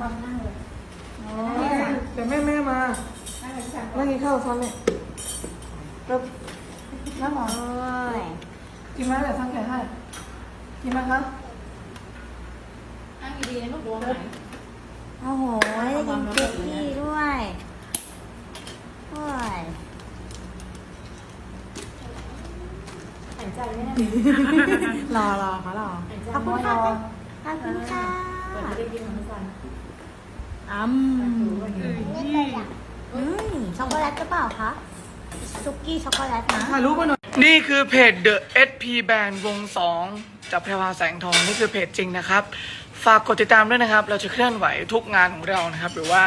บังนั่งเลยอ๋อเดี๋ยวแม่แม่มานั่งเลยสั่งนั่งกินข้าวซ้อนเลยแล้วนั่งหรอโอ้ยกินไหมเดี๋ยวทั้งแก่ให้กินไหมคะนั่งดีๆนะลูกบัวไหนโอ้โหได้กินคุกกี้ด้วยโอ้ยหายใจไหมเนี่ยรอรอเขารอหายใจขอบคุณค่ะขอบคุณค่ะ เปิดไม่ได้กินของสันอืมอืมช็อกโกแลตหรือเปล่าคะซุกี้ช็อกโกแลตนะถ่ายรูปมาหน่อย นี่คือเพจ The SP Band วง2จากแพรวาแสงทอง นี่คือเพจจริงนะครับ ฝากกดติดตามด้วยนะครับ เราจะเคลื่อนไหวทุกงานของเรานะครับ หรือว่า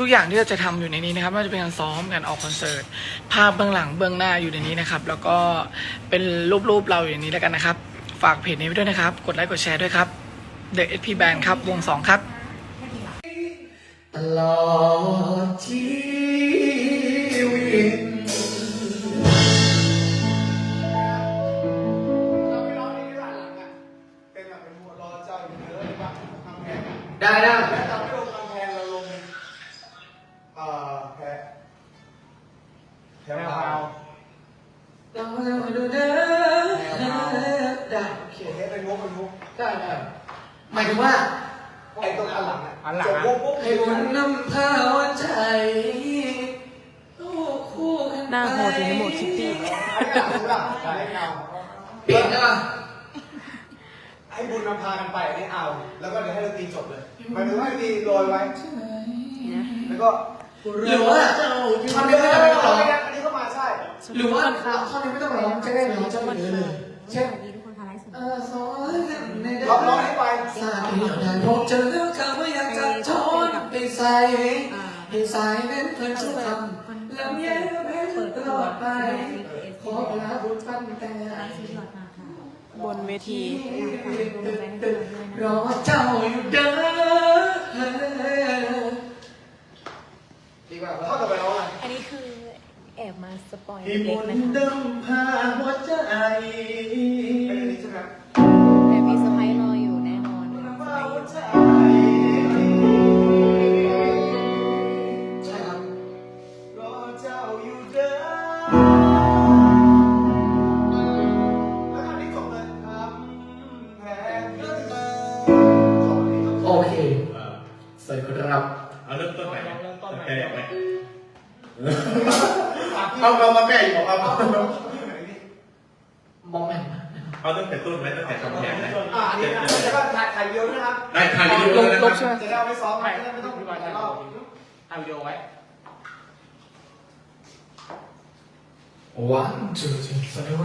ทุกๆอย่างที่เราจะทำอยู่ในนี้นะครับไม่ว่าจะเป็นการซ้อมการออกคอนเสิร์ตภาพเบื้องหลังเบื้องหน้าอยู่ในนี้นะครับ แล้วก็เป็นรูปๆเราอยู่ในนี้แล้วกันนะครับ ฝากเพจนี้ไว้ด้วยนะครับ กดไลค์กดแชร์ด้วยครับ The SP Band ครับวง2ครับ ตลอดชีวิตเราไปร้องในที่ร้านหลังอะเป็นแบบเป็นหัวรอเจ้าอยู่เยอะหรือเปล่าทำแพงได้ได้แล้วเราไม่ลงกำแพงเราลงเอ่อแพะแพะพาวเราจะดูเด้อได้โอเคโอเคเป็นมุกเป็นมุกได้ได้หมายถึงว่า ไอ้ตรงอันหลังอะจบมุ บุญนำพาหัวใจลูกคู่กันหน้าโหดอยู่ในโหมดคิตตี้ไอ้หลังรู้หลังไอ้เงาเปลี่ยนได้ปะให้บุญนำพากันไปอันนี้เอา แล้วก็เดี๋ยวให้ดนตรีจบเลยหมายถึงว่าดนตรีโรยไว้ แล้วก็หรือว่าท่อนนี้ไม่ต้องร้องอันนี้เข้ามาใช่ หรือว่าท่อนี้ไม่ต้องร้องจะได้ร้อจะไม่เยอเลยเช่น สวัสดีทุกคนค่ะไลฟ์สด เออสอนกันในลองร้องให้ไปสาธุได้พบเจอ ลาบุญปั้นแต่สุดยอดมากค่ะบนเวทีรอเจ้าอยู่เด้อดีกว่าเขาจะไปร้องอะไรอันนี้คือแอบมาสปอยให้เล็บุกญๆนะคะดำพาหัวใจเป็นอันนี้ใช่ไหมแต่มีเซอร์ไพรส์รออยู่แน่นอนมีเซอร์ไพรส์อยู่ใช่ครับรอเจ้าอยู่เด้อ แก้ไหมเอาเรามาแก้อีกบอกเอามองแม่นเอาตั้งแต่ต้นไหมตั้งแต่คำแพงนะอ่าอันนี้นะแล้วก็ถ่ายถ่ายวิดีโอด้วยนะครับได้ถ่ายวิดีโอเลยนะครับจะได้เอาไปซ้อมจะได้ไม่ต้องถ่ายรอบถ่ายวิดีโอไว้ one two three สวั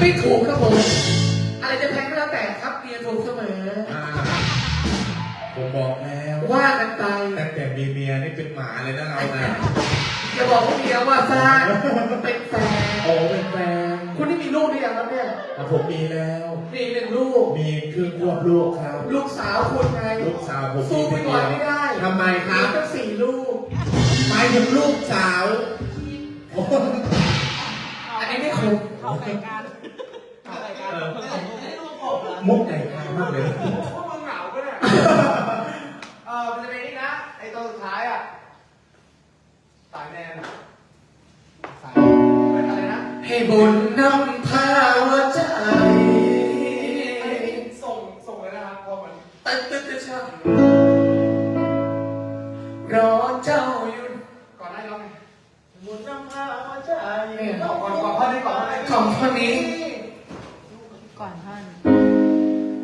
ไม่ถูกครับผม อะไรจะแพงก็แล้วแต่ครับเมียถูกเสมอ อ่าผมบอกแล้วว่ากันไปตั้งแต่มีเมียนี่เป็นหมาเลยนะเรานะอย่าบอกว่าเมียว่าซ่าเป็นแฟนโอ้เป็นแฟนคุณนี่มีลูกหรือยังครับเนี่ยอะผมมีแล้ว มีหนึ่งลูก มีคือควบลูกครับ ลูกสาวคุณไงลูกสาวผมสู้ไปก่อนไม่ได้ทำไมครับมีตั้งสี่ลูกหมายถึงลูกสาวโอ้อันนี้ไม่คุ้มเออ มุกไหนกลางมากเลย พวกมึงเหงาก็เนี่ย เออมันจะเป็นนี่นะ ไอตัวสุดท้ายอะ สายแนนอะสายเป็นอะไรนะให้บุญนำพาหัวใจอันนี้ส่ง ส่งเลยนะครับเพราะมันตึ๊ดตึ๊ดตึ๊ดชอบรอเจ้าอยู่ก่อนหน้านี้ร้องไงบุญนำพาหัวใจนี่ก่อนก่อนก่อนข้อนี้ก่อนข้อนี้ ของคนนี้ก่อนท่าน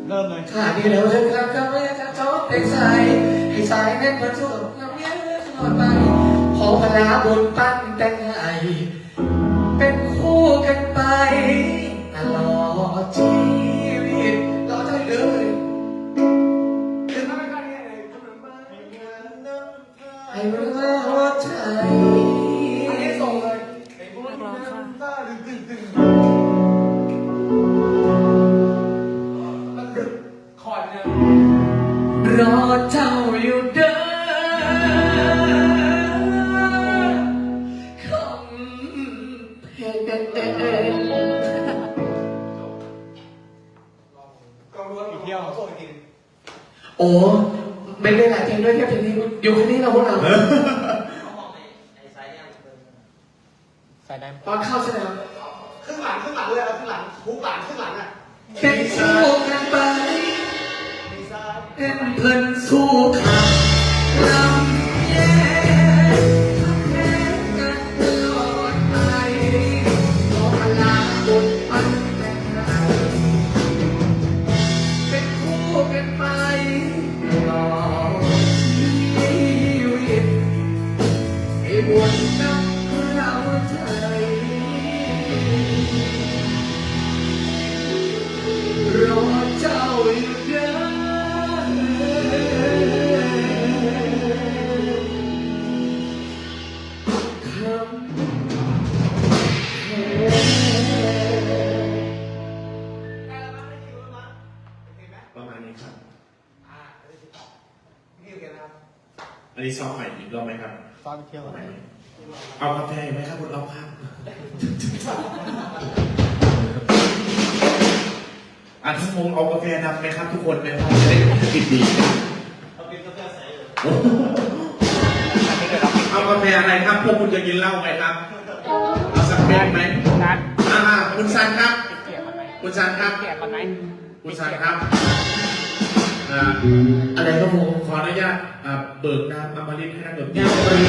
เริ่มเลยค่ะดีแล้วเธอครับก็ไม่จะทดเป็นสายให้สายแน่นเหมือนสุกน้ำเงี้ยตลอดไปขอพลาบุญปั้นแต่งให้เป็นคู่กันไปตลอดชีวิ อ้ไม่ได้หลายเพลงด้วยแค่เพลงนี้อยู่แค่นี้เราพวกเราตอนเข้าแสดงครึ่งหลังครึ่งหลังเลยเอาครึ่งหลังฮุกหลังครึ่งหลังอะเป็นคู่กันไปมีซ่าเป็นเพื่อนสู้ขับ นนี้ซ้อมใหม่อีกรอบไหมครับซ้อมไปเที่ยวซ้อมใหม่เอากาแฟอีกไหมครับคุณรอบครับอะทั้งวงเอากาแฟนำไหมครับทุกคนไหมครับจะได้ติดดีเอาเป็นกาแฟใสเลยเอากาแฟอะไรครับ พวกคุณจะกินเหล้าไหมครับ เอาสักเม็ดไหมนัดอ่าคุณซันครับ คุณซันครับเกียรไหมคุณซันครับ อ่าอะไรก็ผมขออนุญาตอ่าเบิกน้ำอมฤตให้นักดนตรีงานปรี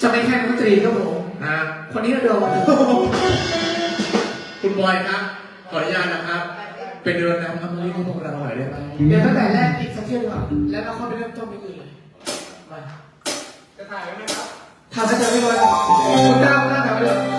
จะไม่แค่ดนตรีครับผมนะคนนี้ระดมคุณบอยครับขออนุญาตนะครับ เป็นเดินน้ำอมฤตให้พวกเราหน่อยได้ไหมเดี๋ยวตั้งแต่แรกอีกสักเที่ยวดีกว่าแล้วเราเข้าไปเริ่มต้นไปอื่นเลยมาจะถ่ายไว้ไหมครับทำให้เธอไม่ร้อย